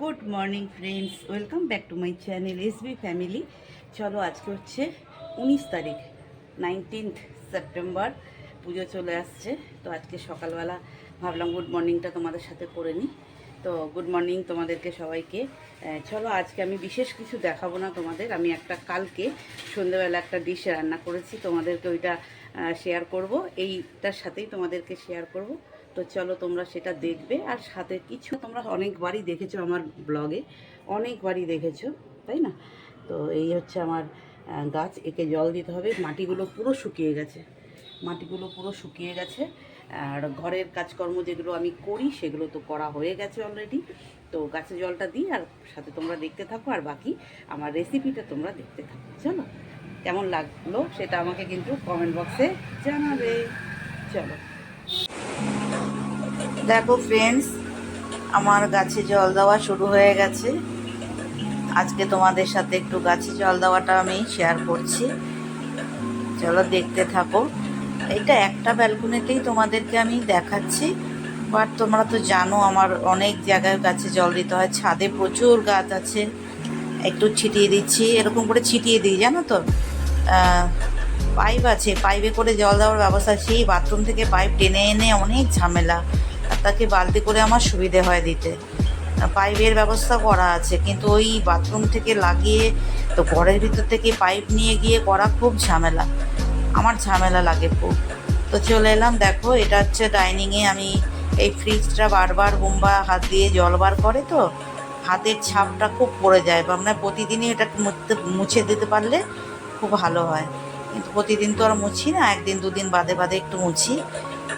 Good morning friends, welcome back to my channel SB family. চলো, আজকে হচ্ছে উনিশ তারিখ নাইনটিন্থ সেপ্টেম্বর পুজো চলে আসছে। তো আজকে সকালবেলা ভাবলাম গুড মর্নিংটা তোমাদের সাথে করে নিই। তো গুড মর্নিং তোমাদেরকে সবাইকে। চলো, আজকে আমি বিশেষ কিছু দেখাবো না তোমাদের। আমি একটা কালকে সন্ধ্যেবেলা একটা ডিশ রান্না করেছি, তোমাদেরকে ওইটা শেয়ার করব। এইটার সাথেই তোমাদেরকে শেয়ার করব। তো চলো তোমরা সেটা দেখবে। আর সাথে কিছু তোমরা অনেকবারই দেখেছ আমার ব্লগে। অনেকবারই দেখেছ, তাই না? তো এই হচ্ছে আমার গাছ, একে জল দিতে হবে। মাটিগুলো পুরো শুকিয়ে গেছে। মাটিগুলো পুরো শুকিয়ে গেছে। আর ঘরের কাজকর্ম যেগুলো আমি করি, সেগুলো তো করা হয়ে গেছে অলরেডি তো গাছে জলটা দিই, আর সাথে তোমরা দেখতে থাকো। আর বাকি আমার রেসিপিটা তোমরা দেখতে থাকো। চলো। কেমন লাগল সেটা আমাকে কিন্তু কমেন্ট বক্সে জানাবে। চলো। দেখো ফ্রেন্ডস আমার গাছে জল দেওয়া শুরু হয়ে গেছে। আজকে তোমাদের সাথে একটু গাছে জল দেওয়াটা আমি শেয়ার করছি। চলো দেখতে থাকো। এটা একটা ব্যালকনিতেই তোমাদেরকে আমি দেখাচ্ছি। বাট তোমরা তো জানো, আমার অনেক জায়গায় গাছে জল দিতে হয়। ছাদে প্রচুর গাছ আছে। একটু ছিটিয়ে দিচ্ছি। এরকম করে ছিটিয়ে দিই, জানো তো? পাইপ আছে। পাইপে করে জল দেওয়ার ব্যবস্থা। সেই বাথরুম থেকে পাইপ টেনে এনে অনেক ঝামেলা। তাকে বালতি করে আমার সুবিধে হয় দিতে। পাইপের ব্যবস্থা করা আছে, কিন্তু ওই বাথরুম থেকে লাগিয়ে, তো ঘরের ভিতর থেকে পাইপ নিয়ে গিয়ে করা খুব ঝামেলা। আমার ঝামেলা লাগে খুব। তো চলে এলাম, দেখো, এটা হচ্ছে ডাইনিংয়ে আমি এই ফ্রিজটা বারবার বোম্বা হাত দিয়ে জল বার করে তো, হাতের ছাপটা খুব পড়ে যায়। বা মানে প্রতিদিনই এটা মুছে দিতে পারলে খুব ভালো হয়। কিন্তু প্রতিদিন তো আর মুছি না, একদিন দুদিন বাদে বাদে একটু মুছি।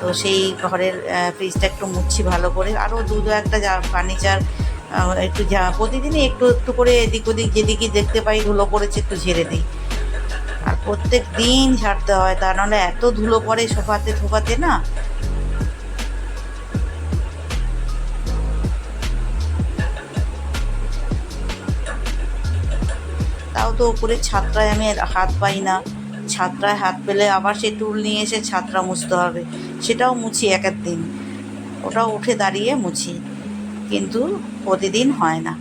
তো সেই ঘরের ফ্রিজটা একটু মুছছি ভালো করে আরও দু একটা যা ফার্নিচার একটু যা, প্রতিদিনই একটু একটু করে এদিক ওদিক যেদিকে দেখতে পাই ধুলো পড়েছে একটু ঝেড়ে দিই। আর প্রত্যেক দিন ঝাড়তে হয়, তা নাহলে এত ধুলো পড়ে সোফাতে থোপাতে না। তাও তো উপরে ছাত্রায় আমি হাত পাই না। ছাত্রায় হাত পেলে আবার সে টুল নিয়ে এসে ছাত্রা মুছতে হবে। সেটাও মুছি এক এক দিন। ওটাও উঠে দাঁড়িয়ে মুছি। কিন্তু প্রতিদিন হয় না।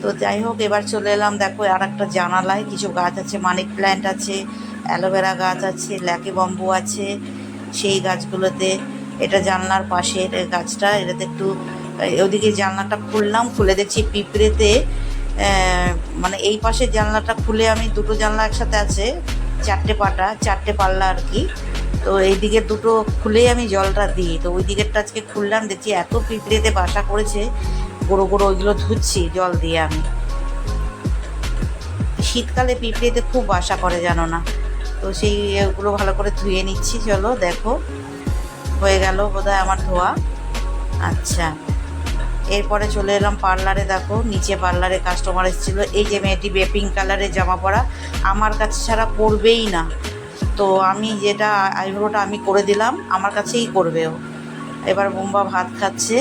তো যাই হোক, এবার চলে এলাম দেখো আর একটা জানালায়। কিছু গাছ আছে, মানিক প্ল্যান্ট আছে, অ্যালোভেরা গাছ আছে, ল্যাকি বম্বু আছে সেই গাছগুলোতে। এটা জানলার পাশের এই গাছটা, এটাতে একটু ওদিকে জানলাটা খুললাম, খুলে দেখছি পিঁপড়েতে মানে এই পাশের জানলাটা খুলে আমি দুটো জানলা একসাথে আছে। চারটে পাটা, চারটে পাল্লা আর কি। তো এই দিকে দুটো খুলেই আমি জলটা দিই। তো ওই দিকেরটা আজকে খুললাম, দেখছি এত পিঁপড়েতে বাসা করেছে বড়ো বড়ো ওইগুলো ধুচ্ছি জল দিয়ে আমি। শীতকালে পিঁপড়েতে খুব বাসা করে, জানো না। তো সেই ওগুলো ভালো করে ধুয়ে নিচ্ছি, চলো দেখো। হয়ে গেল বোধহয় আমার ধোয়া। আচ্ছা। এরপরে চলে এলাম পার্লারে, দেখো, নিচে পার্লারে কাস্টমার এসেছিল। এই যে মেয়েটি বে পিঙ্ক কালারের জামা পরা, আমার কাছে ছাড়া করবেই না। তো আমি যেটা আইব্রোটা আমি করে দিলাম, আমার কাছেই করবে ও। এবার বোম্বা ভাত খাচ্ছে।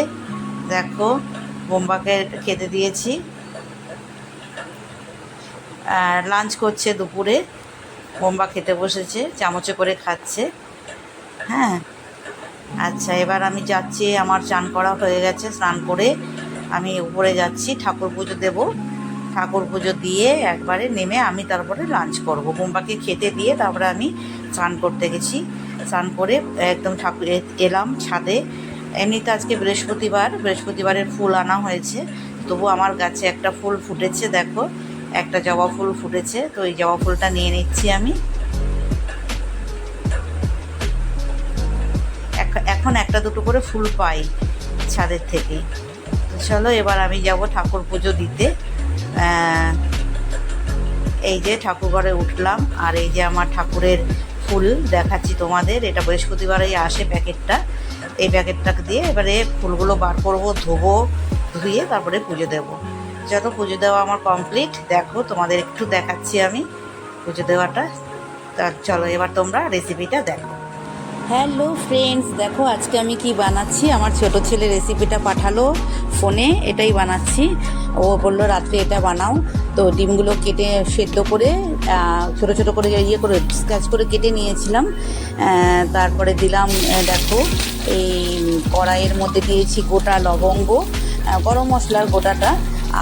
দেখো, বোম্বাকে খেতে দিয়েছি। লাঞ্চ করছে দুপুরে। বোম্বা খেতে বসেছে, চামচে করে খাচ্ছে। হ্যাঁ। আচ্ছা এবার আমি যাচ্ছি, আমার চান করা হয়ে গেছে, স্নান করে আমি উপরে যাচ্ছি, ঠাকুর পুজো দেব। ঠাকুর পুজো দিয়ে একবারে নেমে আমি তারপরে লাঞ্চ করব। বোম্বাকে খেতে দিয়ে তারপরে আমি স্নান করতে গেছি। স্নান করে একদম ঠাকুর এলাম ছাদে। এমনিতে আজকে বৃহস্পতিবার, বৃহস্পতিবারের ফুল আনা হয়েছে। তবু আমার গাছে একটা ফুল ফুটেছে, দেখো, একটা জবা ফুল ফুটেছে। তো এই জবা ফুলটা নিয়ে নিচ্ছি আমি। এখন একটা দুটো করে ফুল পাই ছাদের থেকে। চলো, এবার আমি যাব ঠাকুর পুজো দিতে। এই যে ঠাকুর ঘরে উঠলাম, আর এই যে আমার ঠাকুরের ফুল দেখাচ্ছি তোমাদের। এটা বৃহস্পতিবারেই আসে প্যাকেটটা। এই প্যাকেটটা দিয়ে এবারে ফুলগুলো বার করব, ধোবো, ধুয়ে তারপরে পুজো দেব। যত পুজো দেওয়া আমার কমপ্লিট। দেখো, তোমাদের একটু দেখাচ্ছি আমি পুজো দেওয়াটা। তা চলো, এবার তোমরা রেসিপিটা দেখো। হ্যালো ফ্রেন্ডস দেখো, আজকে আমি কি বানাচ্ছি? আমার ছোট ছেলে রেসিপিটা পাঠালো ফোনে, এটাই বানাচ্ছি। ও বলল, রাত্রে এটা বানাও। তো ডিমগুলো কেটে সেদ্ধ করে ছোট ছোট করে ইয়ে করে স্ক্র্যাচ করে কেটে নিয়েছিলাম। তারপরে দিলাম দেখো, এই কড়াইয়ের মধ্যে দিয়েছি গোটা লবঙ্গ গরম মশলার গোটাটা,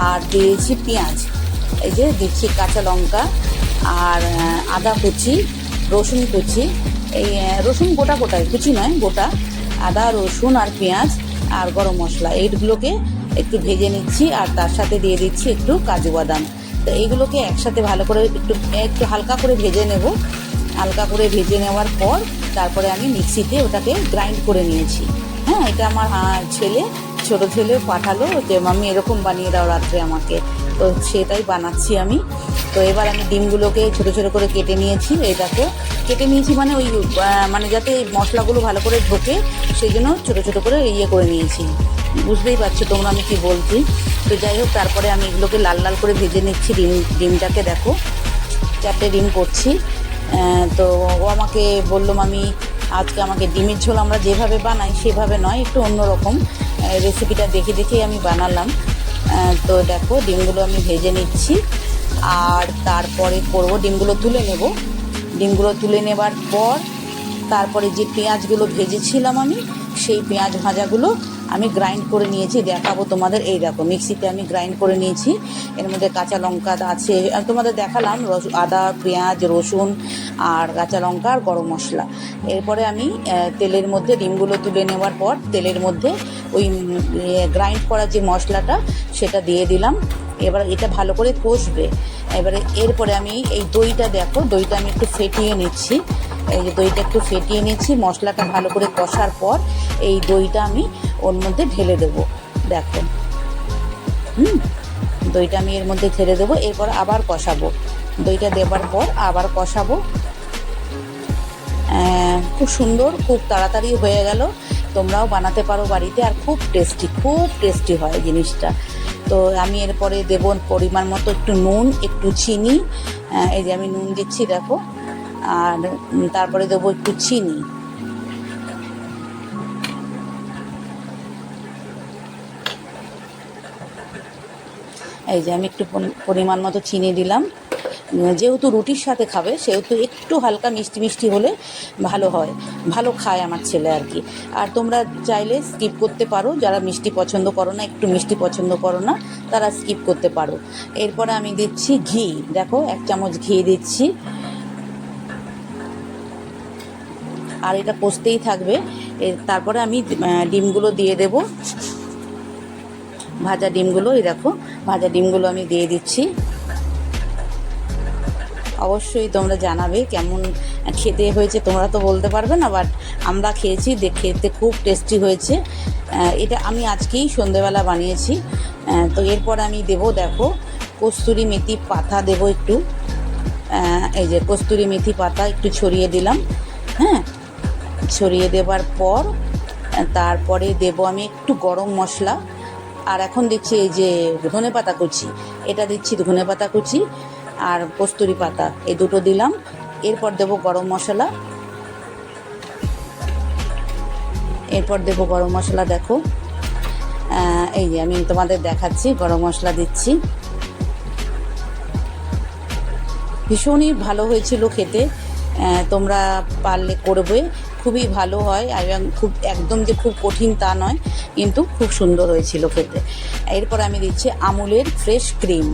আর দিয়েছি পেঁয়াজ। এই যে দিচ্ছি কাঁচা লঙ্কা, আর, আদা কুচি, রসুন কুচি এই রসুন গোটা গোটায় কুচি নয়, গোটা। আদা, রসুন আর পেঁয়াজ আর গরম মশলা, এইগুলোকে একটু ভেজে নিচ্ছি আর তার সাথে দিয়ে দিচ্ছি একটু কাজু বাদাম। তো এইগুলোকে একসাথে ভালো করে একটু একটু হালকা করে ভেজে নেব। হালকা করে ভেজে নেওয়ার পর তারপরে আমি মিক্সিতে ওটাকে গ্রাইন্ড করে নিয়েছি। হ্যাঁ এটা আমার ছেলে, ছোট ছেলে পাঠালো যে, মাম্মি, এরকম বানিয়ে দাও রাত্রে আমাকে। তো সেটাই বানাচ্ছি আমি। তো এবার আমি ডিমগুলোকে ছোট ছোট করে কেটে নিয়েছি, এটাকে। কেটে নিয়েছি মানে ওই মানে যাতে মশলাগুলো ভালো করে ঢোকে, সেই জন্য ছোটো ছোটো করে ইয়ে করে নিয়েছি। বুঝতেই পারছ তোমরা আমি কি বলছি? তো যাই হোক, তারপরে আমি এগুলোকে লাল লাল করে ভেজে নিচ্ছি ডিম, ডিমটাকে দেখো। চারটে ডিম করছি। তো ও আমাকে বলল আমি আজকে আমাকে ডিমের ঝোল আমরা যেভাবে বানাই, সেভাবে নয়, একটু অন্যরকম। রেসিপিটা দেখে দেখেই আমি বানালাম। তো দেখো, ডিমগুলো আমি ভেজে নিচ্ছি। আর তারপরে করব ডিমগুলো তুলে নেব। ডিমগুলো তুলে নেবার পর তারপরে যে পেঁয়াজগুলো ভেজেছিলাম আমি, সেই পেঁয়াজ ভাজাগুলো আমি গ্রাইন্ড করে নিয়েছি। দেখাবো তোমাদের এই দেখো, মিক্সিতে আমি গ্রাইন্ড করে নিয়েছি। এর মধ্যে কাঁচা লঙ্কা আছে তোমাদের দেখালাম আদা, পেঁয়াজ, রসুন আর কাঁচা লঙ্কা আর গরম মশলা। এরপরে আমি তেলের মধ্যে ডিমগুলো তুলে নেওয়ার পর তেলের মধ্যে ওই গ্রাইন্ড করা যে মশলাটা, সেটা দিয়ে দিলাম। এবার এটা ভালো করে কষবে। এবারে এরপরে আমি এই দইটা দেখো, দইটা আমি একটু ফেটিয়ে নিচ্ছি। এই দইটা একটু ফেটিয়ে নিচ্ছি, মশলাটা ভালো করে কষার পর এই দইটা আমি ওর মধ্যে ঢেলে দেবো। দেখো হুম, দইটা আমি এর মধ্যে ঢেলে দেবো। এরপর আবার কষাবো। দইটা দেবার পর আবার কষাবো। খুব সুন্দর, খুব তাড়াতাড়ি হয়ে গেল। তোমরাও বানাতে পারো বাড়িতে আর খুব টেস্টি খুব টেস্টি হয় জিনিসটা। তো আমি এরপরে দেব পরিমাণ মতো একটু নুন, একটু চিনি। এই যে আমি নুন দিচ্ছি, দেখো। আর তারপরে দেবো একটু চিনি। এই যে আমি একটু পরিমাণ মতো চিনি দিলাম। যেহেতু রুটির সাথে খাবে, সেহেতু একটু হালকা মিষ্টি মিষ্টি হলে ভালো হয়। ভালো খায় আমার ছেলে আর কি। আর তোমরা চাইলে স্কিপ করতে পারো। যারা মিষ্টি পছন্দ করো না, একটু মিষ্টি পছন্দ করো না, তারা স্কিপ করতে পারো। এরপরে আমি দিচ্ছি ঘি। দেখো, এক চামচ ঘি দিচ্ছি। আর এটা কষতেই থাকবে। তারপরে আমি ডিমগুলো দিয়ে দেব। ভাজা ডিমগুলো, এই দেখো, ভাজা ডিমগুলো আমি দিয়ে দিচ্ছি। অবশ্যই তোমরা জানাবে কেমন খেতে হয়েছে। তোমরা তো বলতে পারবে না বাট আমরা খেয়েছি খেতে খুব টেস্টি হয়েছে। এটা আমি আজকেই সন্ধেবেলা বানিয়েছি। তো এরপর আমি দেবো, দেখো, কস্তুরি মেথি পাতা দেবো একটু। এই যে কস্তুরি মেথি পাতা একটু ছড়িয়ে দিলাম। হ্যাঁ ছড়িয়ে দেবার পর, তারপরে দেব আমি একটু গরম মশলা। আর এখন দিচ্ছি এই যে ধনে পাতা কুচি। এটা দিচ্ছি ধনে পাতা কুচি। আর কস্তুরি পাতা, এই দুটো দিলাম। এরপর দেব গরম মশলা। এরপর দেব গরম মশলা, দেখো। এই যে আমি তোমাদের দেখাচ্ছি, গরম মশলা দিচ্ছি। ভীষণই ভালো হয়েছিল খেতে। তোমরা পারলে করবে। খুবই ভালো হয় এবং খুব একদম যে খুব কঠিন তা নয়, কিন্তু খুব সুন্দর হয়েছিল খেতে। এরপর আমি দিচ্ছি আমুলের ফ্রেশ ক্রিম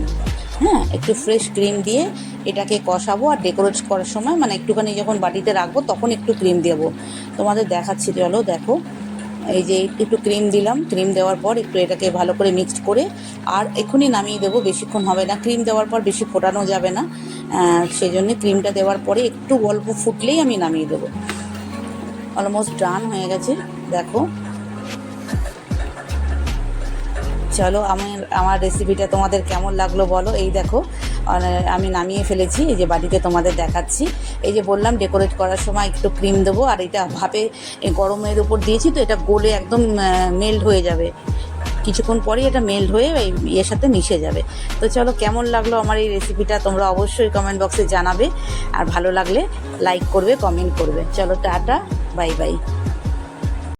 হ্যাঁ একটু ফ্রেশ ক্রিম দিয়ে এটাকে কষাবো আর ডেকোরেট করার সময় মানে একটুখানি যখন বাটিতে রাখব তখন একটু ক্রিম দেবো। তোমাদের দেখাচ্ছি, চলো দেখো। এই যে একটু ক্রিম দিলাম ক্রিম দেওয়ার পর একটু এটাকে ভালো করে মিক্সড করে আর এক্ষুনি নামিয়ে দেবো, বেশিক্ষণ হবে না। ক্রিম দেওয়ার পর বেশি ফোটানো যাবে না। সেই জন্য ক্রিমটা দেওয়ার পরে একটু অল্প ফুটলেই আমি নামিয়ে দেবো। অলমোস্ট ডান হয়ে গেছে, দেখো। চলো, আমার আমার রেসিপিটা তোমাদের কেমন লাগল বলো? এই দেখো আমি নামিয়ে ফেলেছি, এই যে বাটিতে তোমাদের দেখাচ্ছি। এই যে বললাম ডেকোরেট করার সময় একটু ক্রিম দেবো, আর এটা ভাপে গরমের উপর দিয়েছি তো, এটা গোলে একদম মেল্ট হয়ে যাবে। কিছুক্ষণ পরেই এটা মেল্ট হয়ে ইয়ের সাথে মিশে যাবে। তো চলো, কেমন লাগল আমার এই রেসিপিটা তোমরা অবশ্যই কমেন্ট বক্সে জানাবে। আর ভালো লাগলে লাইক করবে কমেন্ট করবে। চলো, টাটা বাই বাই